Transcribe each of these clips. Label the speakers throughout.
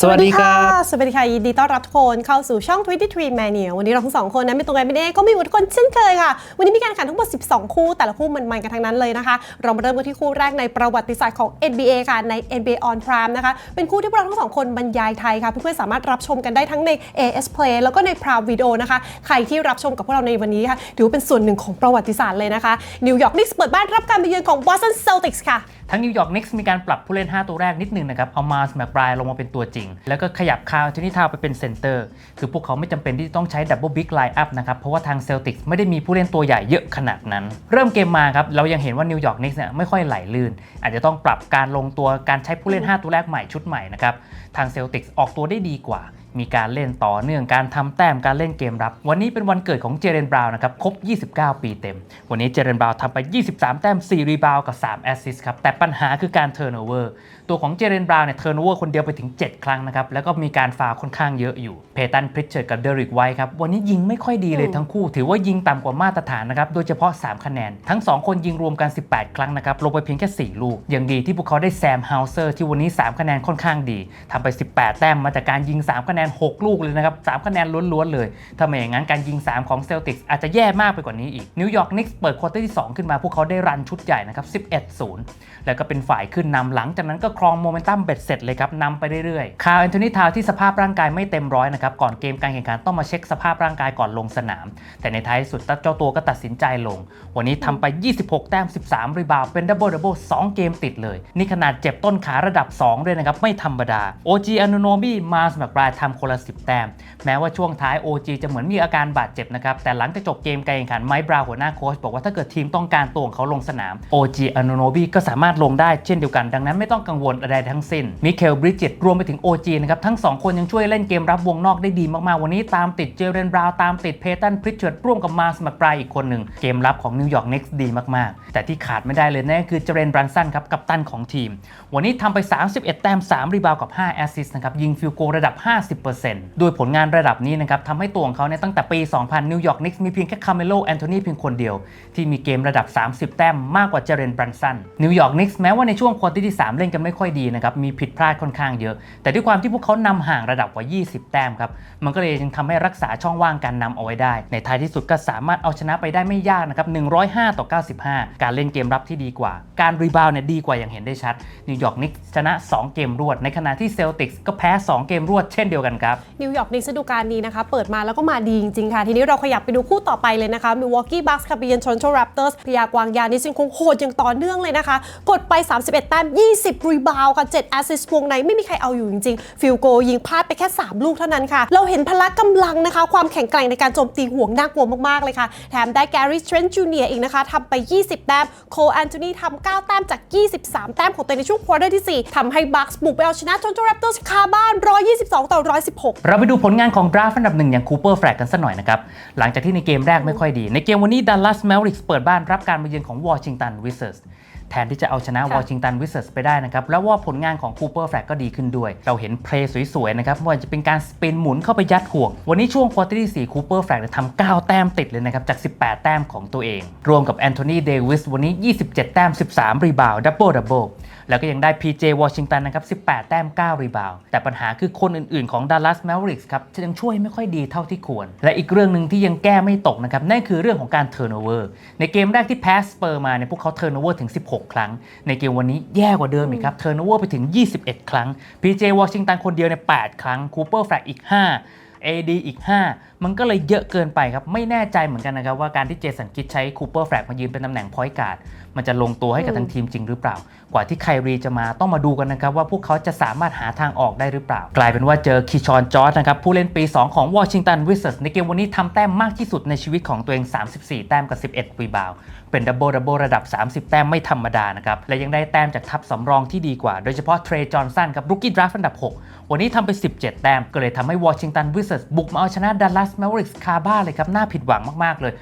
Speaker 1: สวัสดีครับ
Speaker 2: สวัสดีค่ะ ยินดีต้อนรับทุกคนเข้าสู่ช่อง 23 Mania วันนี้เราทั้งสองคนนะไม่ตรงกันไม่ได้ก็มีหมดทุกคนเช่นเคยค่ะ วันนี้มีการแข่งขันทั้งหมด 12 คู่ แต่ละคู่มันๆกันทั้งนั้นเลยนะคะ เรามาเริ่มกันที่คู่แรกในประวัติศาสตร์ของ NBA ค่ะ ใน NBA on Prime นะคะ เป็นคู่ที่พวกเราทั้งสองคนบรรยายไทยค่ะ เพื่อนๆสามารถรับชมกันได้ทั้งใน AS Play แล้วก็ใน Prime Video นะคะ ใครที่รับชมกับพวกเราในวันนี้ค่ะถือว่าเป็นส่วนหนึ่งของประวัติศาสตร์เลยนะคะนิวยอร์กนิกส์เปิดบ้านรับการไปเยือนของ Boston Celtics ค่ะ
Speaker 1: ทั้งนิวยอร์กนิกส์มีการปรับผู้เล่น 5 ตัวแรกนิดนึงนะครับ เอามาสแมกไบรลงมาเป็นตัวจริง แล้วก็ขยับคาวทินิทาวไปเป็นเซนเตอร์ คือพวกเขาไม่จำเป็นที่ต้องใช้ดับเบิลบิ๊กไลน์อัพนะครับ เพราะว่าทางเซลติกส์ไม่ได้มีผู้เล่นตัวใหญ่เยอะขนาดนั้น เริ่มเกมมาครับ เรายังเห็นว่านิวยอร์กนิกส์เนี่ยไม่ค่อยไหลลื่น อาจจะต้องปรับการลงตัวการใช้ผู้เล่น 5 ตัวแรกใหม่ชุดใหม่นะครับ ทางเซลติกส์ออกตัวได้ดีกว่า มีการเล่นต่อเนื่องการทำแต้มการเล่นเกมรับ วันนี้เป็นวันเกิดของเจเรนบราวน์นะครับครบ 29 ปีเต็ม วันนี้เจเรนบราวน์ทำไป 23 แต้ม 4 รีบาวด์กับ 3 แอสซิสต์ครับแต่ปัญหาคือการเทิร์นโอเวอร์ตัวของเจเรนบราวน์เนี่ยเทิร์นโอเวอร์คนเดียวไปถึง 7 ครั้งนะครับแล้วก็มีการฟาวล์ค่อนข้างเยอะอยู่เพตันพริชเชอร์กับเดริกไวท์ครับวันนี้ยิงไม่ค่อยดีเลยทั้งคู่ ถือว่ายิงต่ำกว่ามาตรฐานนะครับโดยเฉพาะ 3 คะแนน ทั้ง 2 คนยิงรวมกัน 18 ครั้งนะครับลงไปเพียงแค่ 4 ลูกยังดีที่พวกเขาได้แซมเฮาเซอร์ที่วันนี้ 3 คะแนนค่อนข้างดีทำไป 18 แต้มมาจากการยิง 3 คะแนน6 ลูกเลยนะครับ3คะแนนล้วนๆเลยถ้าไมอย่างนั้นการยิง 3 ของเซลติกส์อาจจะแย่มากไปกว่านี้อีกนิวยอร์กนิกส์เปิดควอเตอร์ที่ 2 ขึ้นมาพวกเขาได้รันชุดใหญ่นะครับ11-0 แล้วก็เป็นฝ่ายขึ้นนำหลังจากนั้นก็ครองโมเมนตัมเบ็ดเสร็จเลยครับนำไปเรื่อยๆคาร์แอนโทนีทาวที่สภาพร่างกายไม่เต็มร้อยนะครับก่อนเกมการแข่งขันต้องมาเช็คสภาพร่างกายก่อนลงสนาม แต่ในท้ายสุดเจ้าตัวก็ตัดสินใจลง วันนี้ทำไป 26 แต้ม 13 รีบาวเป็นดับเบิลดับเบิล2เกมติดเลย นี่ขนาดเจ็บต้นขาระดับ 2 ด้วยนะครับไม่ธรรมดา OG อ n น n นบี้มาสมกบรายทำคนละ 10 แต้ม แม้ว่าช่วงท้าย OG จะเหมือนมีอาการบาดเจ็บนะครับ แต่หลังจากจบเกมการแข่งขันไมค์บราวหัวหน้าโค้ชบอกว่าถ้าเกิดทีมต้องการตัวของเขาลงสนาม OG อ n น n น b บี้ก็สามารถลงได้เช่นเดียวกัน ดังนั้นไม่ต้องกังวลอะไรทั้งสิ้นมิเคลบริจิตรวมไปถึง OG นะครับทั้ง 2 คนยังช่วยเล่นเกมรับวงนอกได้ดีมากๆวันนี้ตามติดเจเรนบราว์ตามติดเพตันพริชเชิร์ดร่วมกับมาสมักปรายอีกคนหนึ่งเกมรับของนิวยอร์กเน็กซ์ดีมากๆ แต่ที่ขาดไม่ได้เลยนั่นคือเจเรนบรันสันครับกัปตันของทีม วันนี้ทำไป 31 แต้ม 3 รีบาวกับ 5 แอสซิสต์นะครับยิงฟิลโกระดับ 50ด้วยผลงานระดับนี้นะครับทำให้ตัวของเขาเนี่ยตั้งแต่ปี 2000 นิวยอร์กน็กซ์มีเพียงแค่คาเมโลแอนโทนีเพียงคนเดียว ที่มีเกมระดับ 30 แต้มมากกว่าเจเรนบรันสันนิวยอร์กน็กซ์แม้ว่าในช่วงควอเตอร์ที่ 3 เล่นกันไม่ค่อยดีนะครับมีผิดพลาดค่อนข้างเยอะ แต่ด้วยความที่พวกเขานำห่างระดับกว่า 20 แต้มครับมันก็เลยยังทำให้รักษาช่องว่างการนำเอาไว้ได้ ในท้ายที่สุดก็สามารถเอาชนะไปได้ไม่ยากนะครับ105 ต่อ 95 การเล่นเกมรับที่ดีกว่า การรีบาวเนี่ยดีกว่าอย่างเห็นได้ชัดนิวยอร์กนิกชนะ 2 เกมรวด ในขณะที่เซลติกส์ก็แพ้ 2 เกมรวดเช่นเดียวกันครับ
Speaker 2: นิวยอร์กในฤดูกาลนี้นะคะ เปิดมาแล้วก็มาดีจริงๆค่ะ ทีนี้เราขยับไปดูคู่ต่อไปเลยนะคะมิวอกกี้บัคส์กับเบียน Toronto Raptors พยากวางยานิซิงคงโหดอย่างต่อเนื่องเลยนะคะ กดไป 31 แต้ม 20 รีบาวค่ะ7แอสซิสต์วงในไม่มีใครเอาอยู่จริงๆ ฟิลโกยิงพลาดไปแค่ 3 ลูกเท่านั้นค่ะ เราเห็นพละกำลังนะคะ ความแข็งแกร่งในการโจมตีห่วงน่ากลัวมากๆเลยค่ะ แถมได้แกรี่เทรนต์จูเนียอีกนะคะทำไป 20 แต้ม โคแอนโทนีทำ9แต้มจาก 23 แต้มของตัวในช่วงควอเตอร์ที่ 4ทำให้บัคส์บุกไปเอาชนะ Toronto Raptors คาบ้าน 122 ต่อ116
Speaker 1: เราไปดูผลงานของดราฟต์อันดับหนึ่งอย่างคูเปอร์แฟลกกันสักหน่อยนะครับ หลังจากที่ในเกมแรกไม่ค่อยดี ในเกมวันนี้ดัลลัสแมวริกส์เปิดบ้านรับการมาเยือนของวอชิงตันวิเซอร์ส แทนที่จะเอาชนะ
Speaker 2: ค่ะ
Speaker 1: วอชิงตันวิเซอร์สไปได้นะครับแล้วว่าผลงานของคูเปอร์แฟลกก็ดีขึ้นด้วย เราเห็นเพลย์สวยๆนะครับไม่ว่าจะเป็นการสปินหมุนเข้าไปยัดห่วง วันนี้ช่วงควอเตอร์ที่4คูเปอร์แฟลกทำ9แต้มติดเลยนะครับจาก 18 แต้มของตัวเอง รวมกับแอนโทนีเดวิสวันนี้ 27 แต้ม 13 รีบาวด์ดับเบิลดับเบิลแล้วก็ยังได้ PJ Washington นะครับ 18 แต้ม 9 รีบาวด์แต่ปัญหาคือคนอื่นๆ ของ Dallas Mavericks ครับยังช่วยไม่ค่อยดีเท่าที่ควร และอีกเรื่องหนึ่งที่ยังแก้ไม่ตกนะครับ นั่นคือเรื่องของการ turnover ในเกมแรกที่แพ้สเปอร์มาเนี่ยพวกเขา turnover ถึง 16ครั้ง ในเกมวันนี้แย่กว่าเดิมอีกครับเทอร์นเวอร์ไปถึง 21 ครั้ง PJ วอชิงตันคนเดียวเนี่ย8ครั้งคูเปอร์แฟลกอีก 5 AD อีก 5 มันก็เลยเยอะเกินไปครับ ไม่แน่ใจเหมือนกันนะครับ ว่าการที่เจสันคิดใช้คูเปอร์แฟลกมายืนเป็นตำแหน่งพอยต์การ์ดมันจะลงตัวให้กับทางทีมจริงหรือเปล่า กว่าที่ไครีจะมาต้องมาดูกันนะครับว่าพวกเขาจะสามารถหาทางออกได้หรือเปล่า กลายเป็นว่าเจอคิชอนจอร์จนะครับผู้เล่นปี 2 ของวอชิงตันวิสเซอร์ในเกมวันนี้ทำแต้มมากที่สุดในชีวิตของตัวเอง 34 แต้มกับ 11รีบาวเป็นดับเบิลดับเบิลระดับ 30 แต้มไม่ธรรมดานะครับและยังได้แต้มจากทัพสำรองที่ดีกว่าโดยเฉพาะเทรจอห์นสันครับรุกี้ดราฟต์อันดับ 6 วันนี้ทำไป 17 แต้มก็เลยทำให้วอชิงตันวิสเซอร์บุกมาเอาชนะดัลลัสแมวริกส์คาบ้าเลยครับน่าผิดหวังมากๆเลย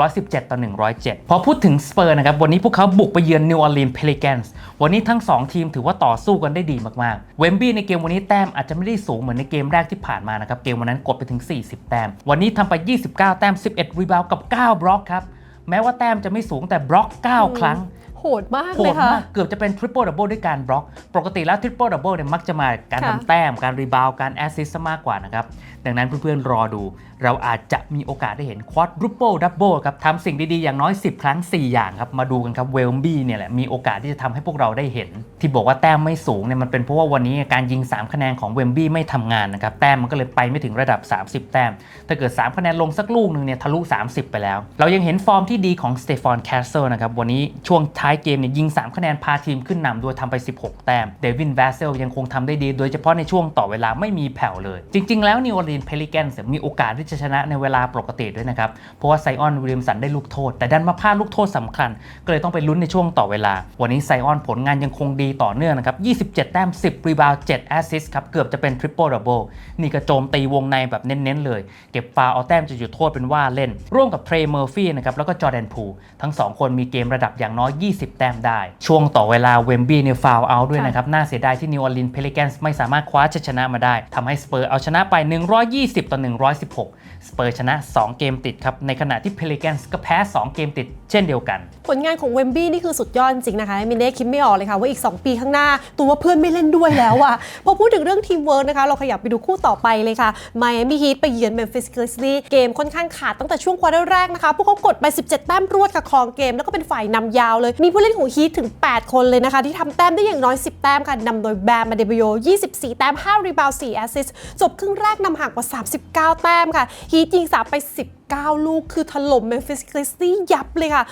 Speaker 1: 117 ต่อ 107 พอพูดถึงสเปอร์นะครับวันนี้พวกเขาบุกไปเยือนนิวออร์ลีนเพลิแกนส์วันนี้ทั้ง 2 ทีมถือว่าต่อสู้กันได้ดีมากๆ เวมบี้ในเกมวันนี้แต้มอาจจะไม่ได้สูงเหมือนในเกมแรกที่ผ่านมานะครับ เกมวันนั้นกดไปถึง 40 แต้ม วันนี้ทำไป 29 แต้ม 11 รีบาวด์กับ 9 บล็อกครับ แม้ว่าแต้มจะไม่สูงแต่บล็อก 9 ครั้ง
Speaker 2: โหดมาก
Speaker 1: โห
Speaker 2: เล
Speaker 1: ด
Speaker 2: ยค่ะ
Speaker 1: มากเกือบจะเป็นทริปเปิลดับเบิลด้วยการบล็อก ปกติแล้วทริปเปิลดับเบิลเนี่ยมักจะมาการ
Speaker 2: ค่ะ
Speaker 1: ทำแต้ม การรีบาว การแอสซิสต์มากกว่านะครับดังนั้นเพื่อนๆรอดู เราอาจจะมีโอกาสได้เห็นควอดรูปเปิลดับเบิลครับทำสิ่งดีๆอย่างน้อย 10 ครั้ง 4 อย่างครับ มาดูกันครับเวลบี้เนี่ยแหละมีโอกาสที่จะทำให้พวกเราได้เห็น ที่บอกว่าแต้มไม่สูงเนี่ยมันเป็นเพราะว่าวันนี้การยิง 3 คะแนนของเวมบี้ไม่ทำงานนะครับแต้มมันก็เลยไปไม่ถึงระดับ 30 แต้ม ถ้าเกิด 3 คะแนนลงสักลูกหนึ่งเนี่ยทะลุ 30 ไปแล้ว เรายังเห็นฟอร์มที่ดีของสเตฟานแคสเซิลนะครับวันนี้ช่วงท้ายเกมเนี่ยยิง 3 คะแนนพาทีมขึ้นนำโดยทำไป 16 แต้มเดวินแวสเซลยังคงทำได้ดี โดยเฉพาะในช่วงต่อเวลาไม่มีแผ่วเลย จริง ๆ แล้วนิวออร์ีนเพลิแกนส์มีโอกาสที่จะชนะในเวลาปกติด้วยนะครับ เพราะว่าไซออนวิลเลียมสันได้ลูกโทษ แต่ดันมาพลาดลูกโทษสำคัญ ก็เลยต้องไปลุ้นในช่วงต่อเวลา วันนี้ไซออนผลงานยังคงดีต่อเนื่องนะครับ 27 แต้ม 10 รีบาวด์7แอสซิสต์ครับ เกือบจะเป็นทริปเปิลดับเบิลนี่ก็โจมตีวงในแบบเน้นๆเลย เก็บฟาวล์เอาแต้มจะจุดโทษเป็นว่าเล่น ร่วมกับเทรย์เมอร์ฟี่นะครับแล้วก็จอร์แดนพูทั้ง 2 คนมีเกมระดับอย่างน้อย 20 แต้มได้ ช่วงต่อเวลาเวมบี้เนี่ยฟาวเอาด้วยนะครับน่าเสียดายที่นิวออร์ลีนเพลิแกนส์ไม่สามารถคว้าชัยชนะมาได้ทำให้สเปอร์เอาชนะไป120 ต่อ 116 สเปอร์ชนะ 2 เกมติดครับ ในขณะที่เพลิแกนส์ก็แพ้ 2 เกมติดเช่นเดียวกัน
Speaker 2: ผลงานของเวมบี้นี่คือสุดยอดจริงนะคะมินเน่คิดไม่ออกเลยค่ะว่าอีก 2 ปีข้างหน้า ตัวเพื่อนไม่เล่นด้วยแล้วอะพอพูดถึงเรื่องทีมเวิร์กนะคะ เราขยับไปดูคู่ต่อไปเลยค่ะไมอามี่ฮีทไปเยือนเมมฟิสกริสลีเกมค่อนข้างขาดตั้งแต่ช่วงควอเตอร์แรกนะคะพวกเขากดไป 17 แต้มรวดค่ะครองเกมแล้วก็เป็นฝ่ายนำยาวเลย มีผู้เล่นของฮีทถึง 8 คนเลยนะคะ ที่ทำแต้มได้อย่างน้อย 10 แต้มค่ะนำโดยแบมมาเดบิโอ24 แต้ม5รีบาวด์4แอสซิสต์จบครึ่งแรกนำห่างกว่า 39 แต้มค่ะฮีทยิงสามไป 10 9 ลูกคือถล่มเมมฟิสคริสตี้ยับเลยค่ะ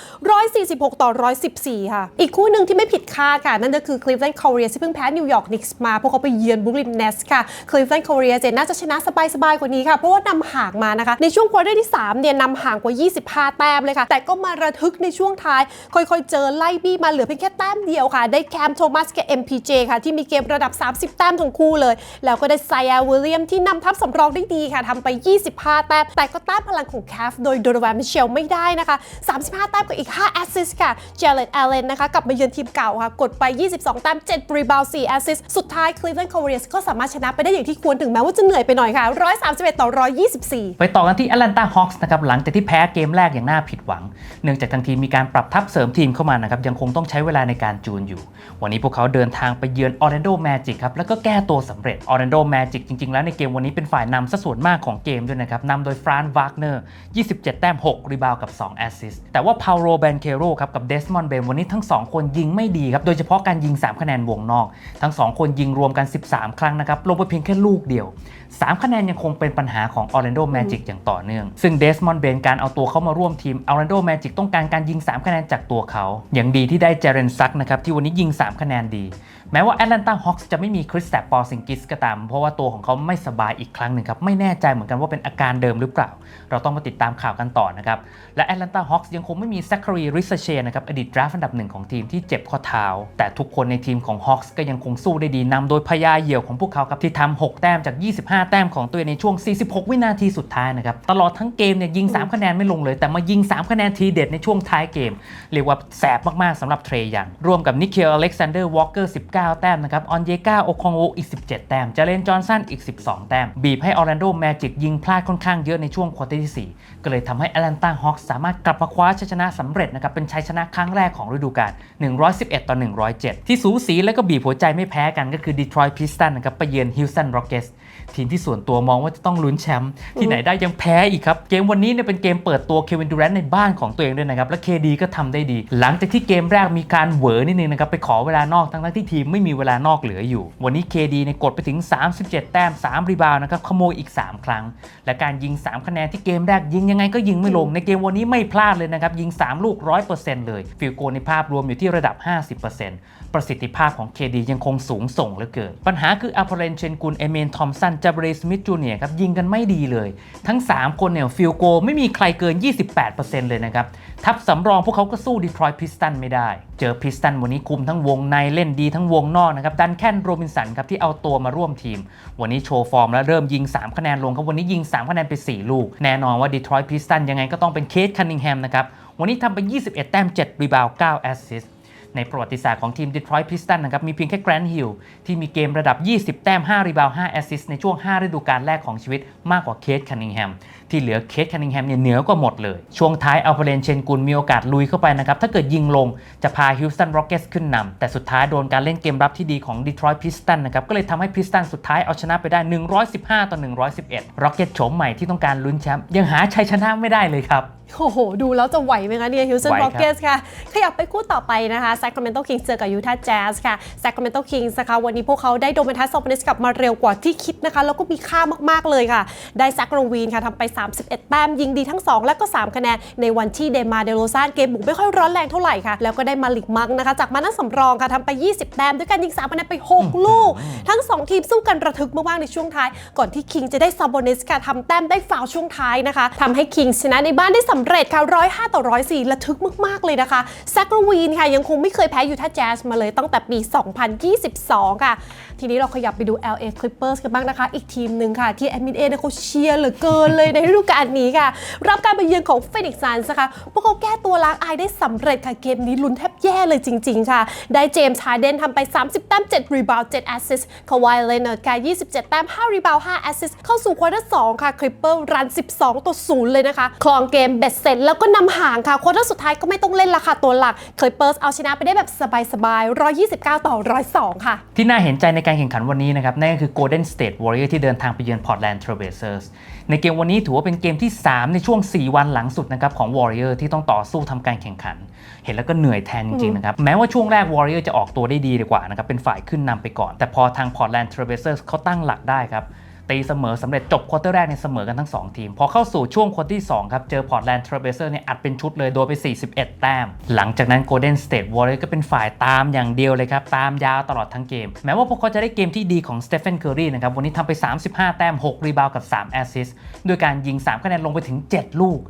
Speaker 2: 146 ต่อ 114 ค่ะ อีกคู่หนึ่งที่ไม่ผิดคาดค่ะ นั่นก็คือคลีฟแลนด์ค a เรียที่เพิ่งแพ้นิวยอร์กนิกส์มา พวกเขาไปเยือนบุ o ลินเนสค่ะคลีฟแลนด์ค a เรียเจน่าจะชนะสบายๆกว่านี้ค่ะ เพราะว่านำห่างมานะคะ ในช่วงควอเตอร์ที่ 3 เนี่ยนำห่างกว่า 25 แต้มเลยค่ะ แต่ก็มาระทึกในช่วงท้าย ค่อยๆ เจอไล่บี้มาเหลือเพียงแค่แต้มเดียวค่ะ ได้แคมโทมัสกับ MPJ ค่ะ ที่มีเกมระดับ 30 แต้มทั้งคู่เลย แล้วก็ได้ไซแอลวิลเลียมที่นำทัพสำรองได้ดีค่ะทำไป 25 แต้ม แต่ก็ต้านพลังของแคฟโดยโดนแวมมิเชลไม่ได้นะคะ 35 แต้มกับอีก 5 แอสซิสค่ะ เจเลตแอลเลนนะคะกลับมาเยือนทีมเก่าค่ะ กดไป 22 แต้ม 7 รีบาวด์4แอสซิสสุดท้ายคลีฟแลนด์ค a เรียสก็สามารถชนะไปได้อย่างที่ควรถึงแม้ว่าจะเหนื่อยไปหน่อยค่ะ 131 ต่อ 124
Speaker 1: ไปต่อกันที่ Atlanta Hawks นะครับหลังจากที่แพ้เกมแรกอย่างน่าผิดหวัง เนื่องจากทางทีมมีการปรับทัพเสริมทีมเข้ามานะครับยังคงต้องใช้เวลาในการจูนอยู่ วันนี้พวกเขาเดินทางไปเยือน Orlando Magic ครับแล้วก็แก้ตัวสำเร็จ Orlando Magic จริงๆ แล้วในเกมวันนี้เป็นฝ่ายนำซะส่วนมากของเกมด้วยนะครับนำโดยฟรานวากเนอร์27 แต้ม 6 รีบาวกับ 2 แอสซิสต์แต่ว่าพาโรแบนเคโรครับกับเดสมอนเบมวันนี้ทั้ง 2 คนยิงไม่ดีครับ โดยเฉพาะการยิง 3 คะแนนวงนอก ทั้ง 2 คนยิงรวมกัน 13 ครั้งนะครับลงไปเพียงแค่ลูกเดียว 3 คะแนนยังคงเป็นปัญหาของ Orlando Magic อย่างต่อเนื่อง ซึ่งเดสมอนเบนการเอาตัวเข้ามาร่วมทีม Orlando Magic ต้องการการยิง 3 คะแนนจากตัวเขา อย่างดีที่ได้เจเรนซักนะครับที่วันนี้ยิง 3 คะแนนดี แม้ว่า Atlanta Hawks จะไม่มีคริสแตปปอร์ซิงกิสก็ตาม เพราะว่าตัวของเขาไม่สบายอีกครั้งหนึ่งครับ ไม่แน่ใจเหมือนกันว่าเป็นอาการเดิมหรือเปล่า เราต้องมาติดตามข่าวกันต่อนะครับ และ Atlanta Hawks ยังคงไม่มี Zachary r i s a c h e นะครับอดีตดราฟต์อันดับหนึ่งของทีมที่เจ็บข้อเท้า แต่ทุกคนในทีมของ Hawks ก็ยังคงสู้ได้ดีนำโดยพยาเหี่ยวของพวกเขาครับที่ทำ6แต้มจาก 25แต้มของตัวเองในช่วง 46 วินาทีสุดท้ายนะครับ ตลอดทั้งเกมเนี่ยยิง 3 คะแนนไม่ลงเลย แต่มายิง 3 คะแนนทีเด็ดในช่วงท้ายเกม เรียกว่าแสบมาก ๆสำหรับเทรยังร่วมกับนิเคลอเล็กซานเดอร์วอลเกอร์ 19 แต้มนะครับ ออนเยกาโอคองโออีก 17 แต้มเจเลนจอห์นสันอีก 12 แต้ม บีบให้ออร์แลนโดแมจิกยิงพลาดค่อนข้างเยอะในช่วงควอเตอร์ที่ 4 ก็เลยทำให้แอตแลนตาฮอคสามารถกลับมาคว้าชัยชนะสำเร็จนะครับเป็นชัยชนะครั้งแรกของฤดูกาล 111 ต่อ 107 ที่สูสีและก็บีบหัวใจไม่แพ้กันก็คือดีทรอยต์พิสตันนะครับไปเยือนฮิลสันร็อกเกสทีมที่ส่วนตัวมองว่าจะต้องลุ้นแชมป์ที่ไหนได้ยังแพ้อีกครับ เกมวันนี้เนี่ยเป็นเกมเปิดตัวเควินดูแรนต์ในบ้านของตัวเองด้วยนะครับ และเคดีก็ทำได้ดี หลังจากที่เกมแรกมีการเหวอนิดนึงนะครับ ไปขอเวลานอกทั้งๆที่ทีมไม่มีเวลานอกเหลืออยู่ วันนี้เคดีในยกดไปถึง 37 แต้ม 3 รีบาวน์นะครับขโมยอีก 3 ครั้ง และการยิง 3 คะแนนที่เกมแรกยิงยังไงก็ยิงไม่ลงในเกมวันนี้ไม่พลาดเลยนะครับยิง 3 ลูก 100%เลยฟิลโกในภาพรวมอยู่ที่ระดับ 50%ประสิทธิภาพของ KD ยังคงสูงส่งเหลือเกินปัญหาคืออัลพเรนเชนกุลเอเมนทอมสันจาบเรสมิธจูเนียครับยิงกันไม่ดีเลย ทั้ง 3 คนเนี่ยฟิลโกไม่มีใครเกิน 28%เลยนะครับ ทัพสำรองพวกเขาก็สู้ดีทรอยต์พิสตันไม่ได้ เจอพิสตันวันนี้คุมทั้งวงในเล่นดีทั้งวงนอกนะครับดันแคนโรบินสันครับที่เอาตัวมาร่วมทีม วันนี้โชว์ฟอร์มแล้วเริ่มยิง 3 คะแนนลงครับวันนี้ยิง 3 คะแนนไป 4 ลูก แน่นอนว่าดีทรอยต์พิสตันยังไงก็ต้องเป็นเคสคันนิงแฮมนะครับวันนี้ทำไป 21 แต้ม 7 รีบาว 9 แอสซิสต์ ในประวัติศาสตร์ของทีม Detroit Pistons นะครับมีเพียงแค่แกรนด์ฮิลที่มีเกมระดับ 20 แต้ม 5 รีบาวด์5แอสซิสต์ในช่วง 5 ฤดูกาลแรกของชีวิตมากกว่าเคสคันนิงแฮม ที่เหลือเคทคันนิงแฮมเนี่ยเหนือกว่าหมดเลย ช่วงท้ายอัลเ r เรนเชนกุลมีโอกาสลุยเข้าไปนะครับ ถ้าเกิดยิงลงจะพาฮิวสตันร็อกเก็ตขึ้นนำแต่สุดท้ายโดนการเล่นเกมรับที่ดีของดีทรอยต์พิสตันนะครับ ก็เลยทำให้พิสตันสุดท้ายเอาชนะไปได้ 115 ต่อ 111ร็อกเก็ตโฉมใหม่ที่ต้องการลุ้นแชมป์ยังหาชัยชนะไม่ได้เลยครับ
Speaker 2: โอ้โห ดูแล้วจะไหวไหมคะเนี่ยฮิวสตัน
Speaker 1: ไหวครั
Speaker 2: ร็อบกเกสค่ะ ขยับไปคู่ต่อไปนะคะ Sacramento Kings เจอกับ Utah Jazz ค่ะ Sacramento Kings นะคะวันนี้พวกเขาได้โดมันทัสซอปนิสกลับมาเร็วกว่าที่คิดนะคะ แล้วก็มีค่ามากๆเลยค่ะ ได้แซกโรวีนค่ะทำไป31 แต้มยิงดีทั้ง 2 และก็ 3 คะแนน ในวันที่เดมาเดโรซานเกมบุกไม่ค่อยร้อนแรงเท่าไหร่ค่ะ แล้วก็ได้มาลิกมักนะคะจากมานั่งสำรองค่ะทำไป 20 แต้มด้วยการยิง3คะแนนไป 6 ลูก ทั้ง 2 ทีมสู้กันระทึกมากๆในช่วงท้าย ก่อนที่คิงจะได้ซาโบนิสค่ะทำแต้มได้ฟาวล์ช่วงท้ายนะคะทำให้คิงชนะในบ้านได้สำเร็จค่ะ105ต่อ104ระทึกมากๆเลยนะคะแซกโรวีนค่ะยังคงไม่เคยแพ้ยูทาห์แจ๊สมาเลยตั้งแต่ปี 2022 ค่ะ ทีนี้เราขยับไปดู LA Clippers กันบ้างนะคะ อีกทีมหนึ่งค่ะที่แอดมินเอเนี่ยเขาเชียร์เหลือเกินเลยในฤดูกาลนี้ค่ะ รับการไปเยือนของ Phoenix Suns นะคะพวกเขาแก้ตัวล้างอายได้สำเร็จค่ะ เกมนี้ลุ้นแทบแย่เลยจริง ๆ ค่ะ ได้เจมส์ฮาร์เดนทำไป 30 แต้ม 7 รีบาวด์ 7 แอสซิสต์คาวายเลนเนอร์ดค่ะ 27 แต้ม 5 รีบาวด์ 5 แอสซิสต์เข้าสู่ควอเตอร์2ค่ะ Clipper รัน 12 ต่อ 0 เลยนะคะ คลองเกมเบ็ดเสร็จแล้วก็นำห่างค่ะควอเตอร์สุดท้ายก็ไม่ต้องเล่นละค่ะตัวหลัก Clippers เอาชนะไปได้แบบสบายๆ129 ต่อ 102 ค่ะ
Speaker 1: ที่น่าเห็นใจในการแข่งขันวันนี้นะครับนั่นก็คือ Golden State Warrior ที่เดินทางไปเยือน Portland Trail Blazers ในเกมวันนี้ถือว่าเป็นเกมที่ 3 ในช่วง 4 วันหลังสุดนะครับของ Warrior ที่ต้องต่อสู้ทำการแข่งขัน เห็นแล้วก็เหนื่อยแทนจริงๆนะครับ แม้ว่าช่วงแรก Warrior จะออกตัวได้ดีดีกว่านะครับเป็นฝ่ายขึ้นนำไปก่อน แต่พอทาง Portland Trail Blazers เขาตั้งหลักได้ครับ ตีเสมอสำเร็จจบควอเตอร์แรกในยเสมอกันทั้ง 2 ทีม พอเข้าสู่ช่วงควอเตอร์ที่ 2 ครับ เจอพอร์ตแลนด์เทรเบเซอร์เนี่ยอัดเป็นชุดเลยโดยไป 41 แต้ม หลังจากนั้นโกลเด้นสเตทวอร์เรก็เป็นฝ่ายตามอย่างเดียวเลยครับ ตามยาวตลอดทั้งเกม แม้ว่าพวกเขาจะได้เกมที่ดีของสเตฟานเคอร์รีนะครับวันนี้ทำไป 35 แต้ม 6 รีบาวกับ 3 แอสซิสต์ด้วยการยิง 3 คะแนนลงไปถึง 7 ลูก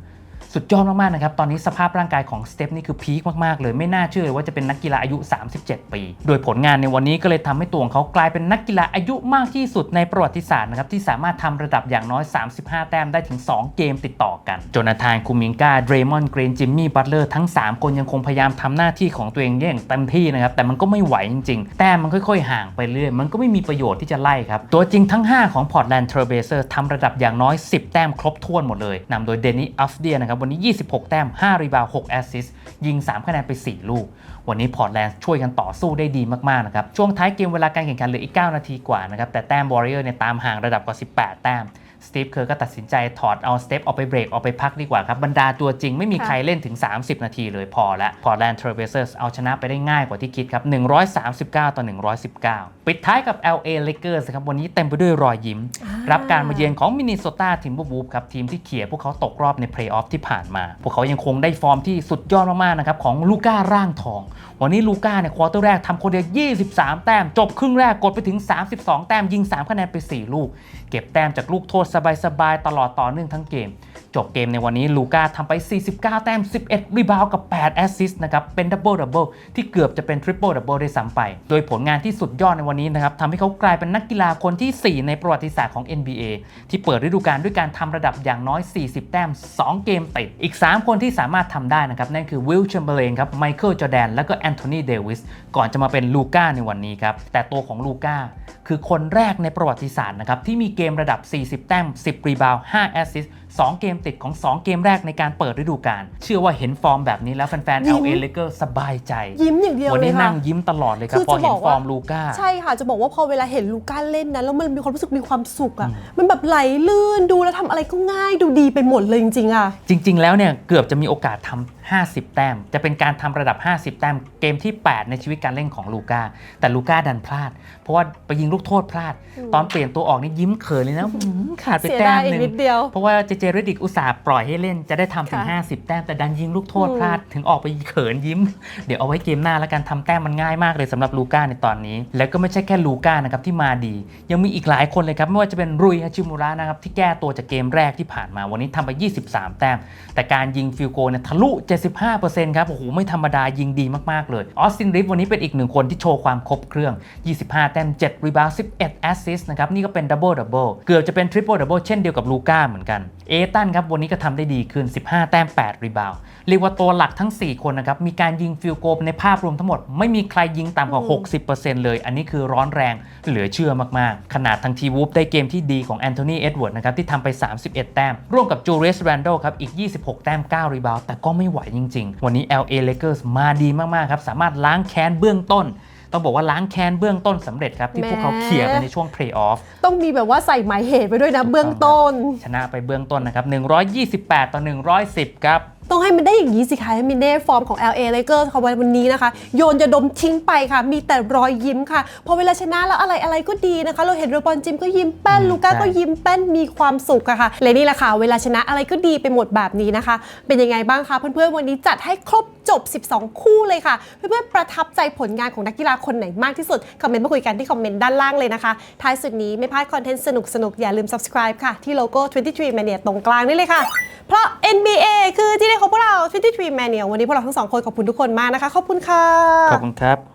Speaker 1: สุดยอดมาก ๆ นะครับ ตอนนี้สภาพร่างกายของสเตปนี่คือพีคมาก ๆ เลย ไม่น่าเชื่อเลยว่าจะเป็นนักกีฬาอายุ 37 ปี โดยผลงานในวันนี้ก็เลยทำให้ตัวของเขากลายเป็นนักกีฬาอายุมากที่สุดในประวัติศาสตร์นะครับ ที่สามารถทำระดับอย่างน้อย 35 แต้มได้ถึง 2 เกมติดต่อกัน โจนาธาน คูมิงกาเดรมอน เกรน จิมมี่ บัตเลอร์ ทั้ง 3 คนยังคงพยายามทำหน้าที่ของตัวเองอย่างเต็มที่นะครับ แต่มันก็ไม่ไหวจริง ๆ แต้มมันค่อย ๆ ห่างไปเรื่อย มันก็ไม่มีประโยชน์ที่จะไล่ครับ ตัวจริงทั้ง 5 ของ Portland Trail Blazers ทำระดับอย่างน้อย 10 แต้มครบถ้วนหมดเลยนำโดยเดนิสอัฟเดียนะครับวันนี้ 26 แต้ม 5 รีบาว 6 แอสซิสยิง 3 คะแนนไป 4 ลูก วันนี้พอร์ตแลนด์ช่วยกันต่อสู้ได้ดีมากๆนะครับช่วงท้ายเกมเวลาการแข่งขันเหลืออีก 9 นาทีกว่านะครับแต่แต้ม Warrior เนี่ยตามห่างระดับกว่า 18 แต้มสตีฟเคอร์ก็ตัดสินใจถอดเอาสเต็ปออกไปเบรกออกไปพักดีกว่าครับ บรรดาตัวจริงไม่มีใครเล่นถึง 30 นาทีเลยพอละพอร์ตแลนด์เทรเวเซอร์สเอาชนะไปได้ง่ายกว่าที่คิดครับ 139 ต่อ 119 ปิดท้ายกับ LA Lakers ครับ วันนี้เต็มไปด้วยรอยยิ้ม รับการมาเยือนของมินนิโซตาทิมเบอร์วูฟครับทีมที่เขี่ยพวกเขาตกรอบในเพลย์ออฟที่ผ่านมา พวกเขายังคงได้ฟอร์มที่สุดยอดมากๆนะครับของลูก้าร่างทอง วันนี้ลูก้าเนี่ยควอเตอร์แรกทำคนเดียว 23 แต้ม จบครึ่งแรกกดไปถึง 32 แต้มยิง 3 คะแนนไป 4 ลูก เก็บแต้มจากลูกโทษสบายๆตลอดต่อเนื่องทั้งเกม จบเกมในวันนี้ลูก้าทำไป 49 แต้ม 11 รีบาวกับ 8 แอสซิสต์นะครับ เป็นดับเบิลดับเบิลที่เกือบจะเป็นทริปเปิลดับเบิลได้ซ้ำไป โดยผลงานที่สุดยอดในวันนี้นะครับทำให้เขากลายเป็นนักกีฬาคนที่ 4 ในประวัติศาสตร์ของ NBA ที่เปิดฤดูกาลด้วยการทำระดับอย่างน้อย 40 แต้ม 2 เกมติด อีก 3 คนที่สามารถทำได้นะครับ นั่นคือวิลแชมเบอร์เลนครับไมเคิลจอแดนแล้วก็แอนโทนีเดวิสก่อนจะมาเป็นลูก้าในวันนี้ครับแต่ตัวของลูก้าคือคนแรกในประวัติศาสตร์นะครับที่มีเกมระดับ 40 แต้ม 10 รีบาว 5 แอสซิสต์ 2 เกมติดของ 2 เกมแรกในการเปิดฤดูกาลเชื่อว่าเห็นฟอร์มแบบนี้แล้วแฟนๆ
Speaker 2: ยิ้ม
Speaker 1: LA Lakers สบายใจ
Speaker 2: ยิ้มอย่างเดียว
Speaker 1: วัน
Speaker 2: เล
Speaker 1: นี้
Speaker 2: ยค่ะ
Speaker 1: นั่งยิ้มตลอดเลยครับ
Speaker 2: คือ
Speaker 1: พอ
Speaker 2: จะ
Speaker 1: เห็
Speaker 2: บ
Speaker 1: น
Speaker 2: อก
Speaker 1: ฟอ
Speaker 2: ว่า
Speaker 1: ร์มลูก้า
Speaker 2: ใช่ค่ะ จะบอกว่าพอเวลาเห็นลูก้าเล่นนะแล้วมันมีความรู้สึกมีความสุขอะ่ะ มันแบบไหลลื่นดูแล้วทำอะไรก็ง่ายดูดีไปหมดเลยจริงๆอะ
Speaker 1: จริง ๆ แล้วเนี่ยเกือบจะมีโอกาสทำ50 แต้ม จะเป็นการทำระดับ 50 แต้มเกมที่ 8 ในชีวิตการเล่นของลูก้า แต่ลูก้าดันพลาด เพราะว่าไปยิงลูกโทษพลาด ตอนเปลี่ยนตัวออกนี่ยิ้มเขินเลยนะหืมขาดไป
Speaker 2: เสีย
Speaker 1: แต้
Speaker 2: ดามยอี
Speaker 1: ห
Speaker 2: ก
Speaker 1: นึ่ง
Speaker 2: นิดเดียว
Speaker 1: เพราะว่าเจเจริดิกอุตส่าห์ปล่อยให้เล่นจะได้ทำถึง
Speaker 2: ค่ะ
Speaker 1: 50 แต้มแต่ดันยิงลูกโทษพลาดถึงออกไปเขินยิ้ม เดี๋ยวเอาไว้เกมหน้าแล้วกันทำแต้มมันง่ายมากเลยสำหรับลูก้าในตอนนี้ แล้วก็ไม่ใช่แค่ลูก้านะครับที่มาดี ยังมีอีกหลายคนเลยครับ ไม่ว่าจะเป็นรุยฮาจิมุระนะครับที่แก้ตัวจากเกมแรกที่ผ่านมาวันนี้ทำไป 23 แต้ม แต่การยิงฟิลโกเนี่ยทะลุ 75%ครับโอ้โหไม่ธรรมดายิงดีมากๆเลยออสตินริฟวันนี้เป็นอีกหนึ่งคนที่โชว์ความครบเครื่อง 25 แต้ม 7 รีบาว11 แอสซิสต์นะครับนี่ก็เป็นดับเบิลดับเบิลเกือบจะเป็นทริปเปิลดับเบิลเช่นเดียวกับลูก้าเหมือนกันเอตันครับวันนี้ก็ทำได้ดีขึ้น 15 แต้ม 8 รีบาวด์เรียกว่าตัวหลักทั้ง 4 คนนะครับ มีการยิงฟิลโกลในภาพรวมทั้งหมด ไม่มีใครยิงต่ำกว่า 60%เลย อันนี้คือร้อนแรงเหลือเชื่อมากๆ ขนาดทางทีวูฟได้เกมที่ดีของแอนโทนีเอ็ดเวิร์ดนะครับ ที่ทำไป 31 แต้ม ร่วมกับจูเรสแรนโดครับ อีก 26 แต้ม 9 รีบาวด์แต่ก็ไม่ไหวจริง ๆ วันนี้ LA Lakers มาดีมากๆครับสามารถล้างแค้นเบื้องต้น ต้องบอกว่าล้างแค้นเบื้องต้นสำเร็จครับ ที่พวกเขาเคลียร์ไปในช่วงเพลย์ออฟ
Speaker 2: ต้องมีแบบว่าใส่หมายเหตุไปด้วยนะเบื้องต้น
Speaker 1: ชนะไปเบื้องต้นนะครับ128 ต่อ 110 ครับ
Speaker 2: ต้องให้มันได้อย่างนี้สิคะให้มินเน่ฟอร์มของ LA Lakers เขาวันนี้นะคะ โยนจะดมทิ้งไปค่ะ มีแต่รอยยิ้มค่ะพอเวลาชนะแล้วอะไรอะไรก็ดีนะคะ เราเห็นเรอบอลจิมก็ยิ้มแป้น
Speaker 1: อืม
Speaker 2: ลูก้า
Speaker 1: ใช่
Speaker 2: ก็ยิ้มแป้นมีความสุขอะค่ะและนี่แหละค่ะ เวลาชนะอะไรก็ดีไปหมดแบบนี้นะคะ เป็นยังไงบ้างคะเพื่อนๆวันนี้จัดให้ครบจบ 12 คู่เลยค่ะ เพื่อนๆประทับใจผลงานของนักกีฬาคนไหนมากที่สุดคอมเมนต์มาคุยกันที่คอมเมนต์ด้านล่างเลยนะคะท้ายสุดนี้ไม่พลาดคอนเทนต์สนุกๆอย่าลืม subscribe ค่ะที่โลโก้ 23 Mania ตรงกลางนี่เลยค่ะ เพราะ NBA คือที่เดียวของพวกเรา23 Mania วันนี้พวกเราทั้งสองคนขอบคุณทุกคนมากนะคะ ขอบคุณค่ะ
Speaker 1: ขอบคุณครับ